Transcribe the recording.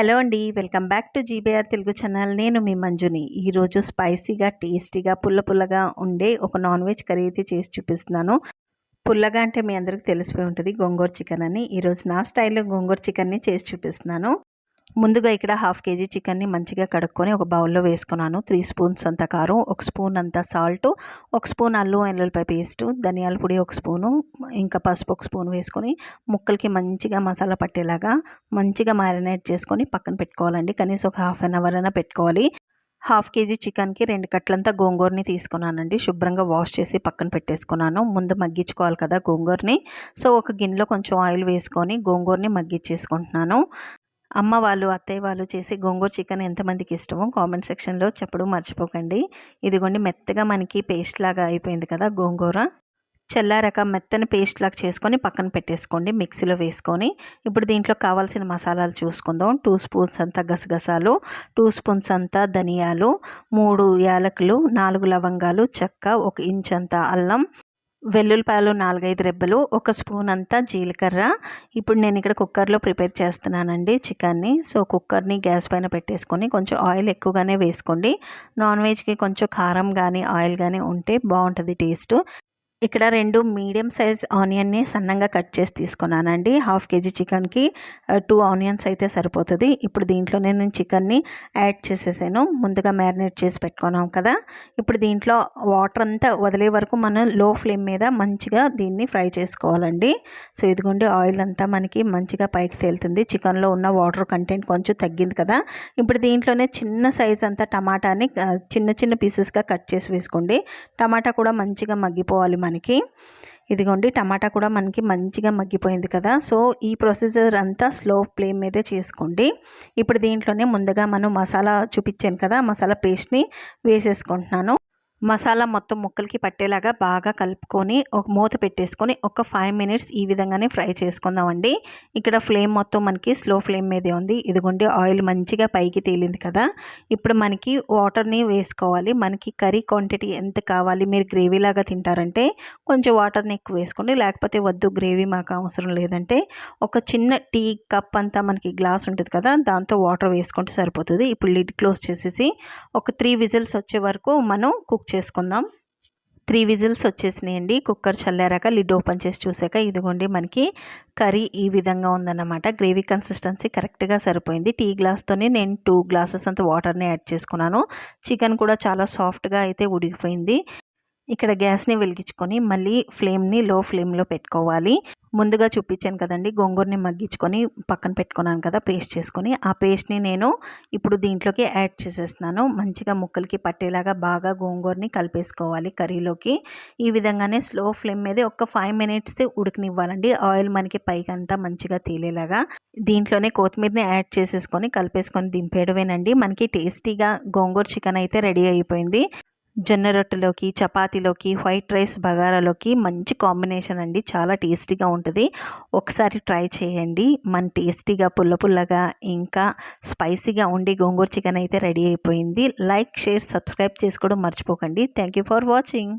Hello అండి welcome back to G B R Telugu channel. నేను మీ మంజుని. ఈరోజు స్పైసీగా టేస్టీగా పుల్ల పుల్లగా ఉండే ఒక నాన్ వెజ్ కర్రీ అయితే చేసి చూపిస్తున్నాను. పుల్లగా అంటే మీ అందరికీ తెలిసిపోయి ఉంటుంది గోంగూర చికెన్ అని. ఈరోజు నా స్టైల్లో గోంగూర చికెన్ని చేసి చూపిస్తున్నాను. ముందుగా ఇక్కడ హాఫ్ కేజీ చికెన్ని మంచిగా కడుక్కొని ఒక బౌల్లో వేసుకున్నాను. త్రీ స్పూన్స్ అంత కారం ఒక స్పూన్ అంత సాల్ట్ ఒక స్పూన్ అల్లు ఎల్లుల్లిపాయ పేస్ట్ ధనియాల పొడి ఒక స్పూను ఇంకా పసుపు ఒక స్పూన్ వేసుకొని ముక్కలకి మంచిగా మసాలా పట్టేలాగా మంచిగా మ్యారినేట్ చేసుకొని పక్కన పెట్టుకోవాలండి. కనీసం ఒక హాఫ్ అన్ అవర్ అయినా పెట్టుకోవాలి. హాఫ్ కేజీ చికెన్కి రెండు కట్లంతా గోంగూరని తీసుకున్నానండి. శుభ్రంగా వాష్ చేసి పక్కన పెట్టేసుకున్నాను. ముందు మగ్గించుకోవాలి కదా గోంగూరని. సో ఒక గిన్నెలో కొంచెం ఆయిల్ వేసుకొని గోంగూరని మగ్గించేసుకుంటున్నాను. అమ్మ వాళ్ళు అత్తయ్య వాళ్ళు చేసి గోంగూర చికెన్ ఎంతమందికి ఇష్టమో కామెంట్ సెక్షన్లో చెప్పడం మర్చిపోకండి. ఇదిగోండి మెత్తగా మనకి పేస్ట్ లాగా అయిపోయింది కదా గోంగూర. చల్లారక మెత్తని పేస్ట్ లాగా చేసుకొని పక్కన పెట్టేసుకోండి మిక్సీలో వేసుకొని. ఇప్పుడు దీంట్లో కావాల్సిన మసాలాలు చూసుకుందాం. టూ స్పూన్స్ అంతా గసగసాలు టూ స్పూన్స్ అంతా ధనియాలు మూడు యాలకులు నాలుగు లవంగాలు చెక్క ఒక ఇంచ్ అంతా అల్లం వెల్లుల్లిపాయలు నాలుగైదు రెబ్బలు ఒక స్పూన్ అంతా జీలకర్ర. ఇప్పుడు నేను ఇక్కడ కుక్కర్లో ప్రిపేర్ చేస్తున్నానండి చికెన్ని. సో కుక్కర్ని గ్యాస్ పైన పెట్టేసుకొని కొంచెం ఆయిల్ ఎక్కువగానే వేసుకోండి. నాన్ వెజ్కి కొంచెం కారం కానీ ఆయిల్ కానీ ఉంటే బాగుంటుంది టేస్ట్. ఇక్కడ రెండు మీడియం సైజ్ ఆనియన్ని సన్నంగా కట్ చేసి తీసుకున్నానండి. హాఫ్ కేజీ చికెన్కి టూ ఆనియన్స్ అయితే సరిపోతుంది. ఇప్పుడు దీంట్లో నేను చికెన్ని యాడ్ చేసేసాను. ముందుగా మ్యారినేట్ చేసి పెట్టుకున్నాం కదా. ఇప్పుడు దీంట్లో వాటర్ అంతా వదిలే వరకు మనం లో ఫ్లేమ్ మీద మంచిగా దీన్ని ఫ్రై చేసుకోవాలండి. సో ఇదిగోండి ఆయిల్ అంతా మనకి మంచిగా పైకి తేలుతుంది. చికెన్లో ఉన్న వాటర్ కంటెంట్ కొంచెం తగ్గింది కదా. ఇప్పుడు దీంట్లోనే చిన్న సైజ్ అంతా టమాటాని చిన్న చిన్న పీసెస్గా కట్ చేసి వేసుకోండి. టమాటా కూడా మంచిగా మగ్గిపోవాలి మనకి ఇదిగోండి టమాటా కూడా మనకి మంచిగా మగ్గిపోయింది కదా. సో ఈ ప్రొసీజర్ అంతా స్లో ఫ్లేమ్ మీదే చేసుకోండి. ఇప్పుడు దీంట్లోనే ముందుగా మనం మసాలా చూపించాను కదా మసాలా పేస్ట్ని వేసేసుకుంటున్నాను. మసాలా మొత్తం ముక్కలకి పట్టేలాగా బాగా కలుపుకొని ఒక మూత పెట్టేసుకొని ఒక ఫైవ్ మినిట్స్ ఈ విధంగానే ఫ్రై చేసుకుందామండి. ఇక్కడ ఫ్లేమ్ మొత్తం మనకి స్లో ఫ్లేమ్ మీదే ఉంది. ఇదిగోండి ఆయిల్ మంచిగా పైకి తేలింది కదా. ఇప్పుడు మనకి వాటర్ని వేసుకోవాలి. మనకి కర్రీ క్వాంటిటీ ఎంత కావాలి మీరు గ్రేవీ లాగా తింటారంటే కొంచెం వాటర్ని ఎక్కువ వేసుకోండి. లేకపోతే వద్దు గ్రేవీ మాకు అవసరం లేదంటే ఒక చిన్న టీ కప్ అంతా మనకి గ్లాస్ ఉంటుంది కదా దాంతో వాటర్ వేసుకుంటే సరిపోతుంది. ఇప్పుడు లిడ్ క్లోజ్ చేసేసి ఒక త్రీ విజిల్స్ వచ్చే వరకు మనం కుక్ చేసుకుందాం. త్రీ విజిల్స్ వచ్చేసినాయండి. కుక్కర్ చల్లారాక లిడ్ ఓపెన్ చేసి చూసాక ఇదిగోండి మనకి కర్రీ ఈ విధంగా ఉందన్నమాట. గ్రేవీ కన్సిస్టెన్సీ కరెక్ట్గా సరిపోయింది. టీ గ్లాస్తోనే నేను టూ గ్లాసెస్ అంత వాటర్ని యాడ్ చేసుకున్నాను. చికెన్ కూడా చాలా సాఫ్ట్గా అయితే ఉడికిపోయింది. ఇక్కడ గ్యాస్ని వెలిగించుకొని మళ్ళీ ఫ్లేమ్ని లో ఫ్లేమ్లో పెట్టుకోవాలి. ముందుగా చూపించాను కదండి గోంగూరని మగ్గించుకొని పక్కన పెట్టుకున్నాను కదా పేస్ట్ చేసుకొని. ఆ పేస్ట్ని నేను ఇప్పుడు దీంట్లోకి యాడ్ చేసేస్తున్నాను. మంచిగా ముక్కలకి పట్టేలాగా బాగా గోంగూరని కలిపేసుకోవాలి కర్రీలోకి. ఈ విధంగానే స్లో ఫ్లేమ్ మీద ఒక ఫైవ్ మినిట్స్ ఉడికినివ్వాలండి. ఆయిల్ మనకి పైకి అంతా మంచిగా తేలేలాగా. దీంట్లోనే కొత్తిమీరని యాడ్ చేసేసుకొని కలిపేసుకొని దింపేయడమేనండి. మనకి టేస్టీగా గోంగూర చికెన్ అయితే రెడీ అయిపోయింది. జొన్న రొట్టెలోకి చపాతీలోకి వైట్ రైస్ బగారాలోకి మంచి కాంబినేషన్ అండి. చాలా టేస్టీగా ఉంటుంది. ఒకసారి ట్రై చేయండి. మన టేస్టీగా పుల్ల పుల్లగా ఇంకా స్పైసీగా ఉండి గోంగూర చికెన్ అయితే రెడీ అయిపోయింది. లైక్ షేర్ సబ్స్క్రైబ్ చేసుకోవడం మర్చిపోకండి. Thank you for watching